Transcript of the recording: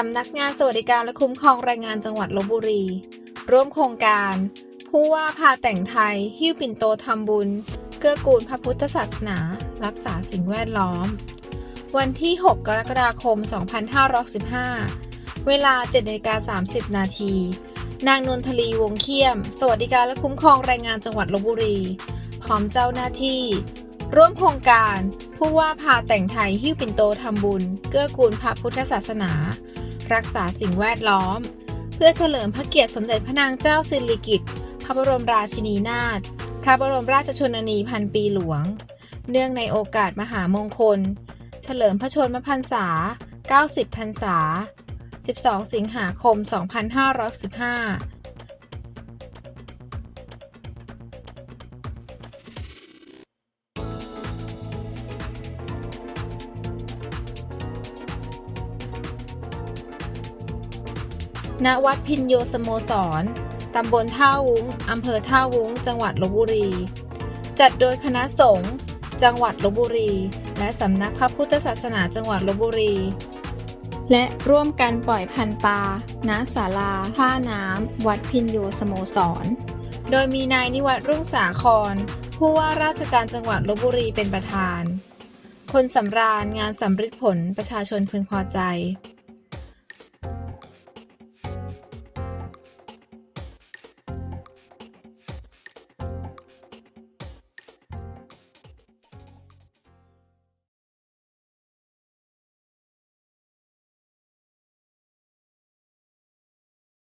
สำนักงานสวัสดิการและคุ้มครองแรงงานจังหวัดลบบุรี ร่วมโครงการ ผู้ว่าพาแต่งไทย หิ้วปิ่นโตทำบุญ เกื้อกูลพระพุทธศาสนา รักษาสิ่งแวดล้อม วันที่ 6 กรกฎาคม 2565 เวลา7นาฬิกา30 นาที นางนวลทลีวงเขี้ยม สวัสดิการและคุ้มครองแรงงานจังหวัดลบบุรี พร้อมเจ้าหน้าที่ ร่วมโครงการผู้ว่าพาแต่งไทยหิ้วปิ่นโตทำบุญ เกื้อกูลพระพุทธศาสนา รักษาสิ่งแวดล้อม เพื่อเฉลิมพระเกียรติสมเด็จพระนางเจ้าสิริกิติ์พระบรมราชินีนาถพระบรมราชชนนีพันปีหลวง เนื่องในโอกาสมหามงคล เฉลิมพระชนมพรรษา 90 พรรษา 12 สิงหาคม 2515 ณวัดพินโยสโมสร ตำบลท่าวุ้ง อำเภอท่าวุ้ง จังหวัดลบบุรี จัดโดยคณะสงฆ์ จังหวัดลบบุรี และสำนักพระพุทธศาสนาจังหวัดลบบุรี และร่วมกันปล่อยพันปลา ณ ศาลา ท่าน้ำ วัดพินโยสโมสร โดยมีนายนิวัตรรุ่งสาคร ผู้ว่าราชการจังหวัดลบบุรีเป็นประธาน คนสำราญงานสำริดผลประชาชนพึงพอใจ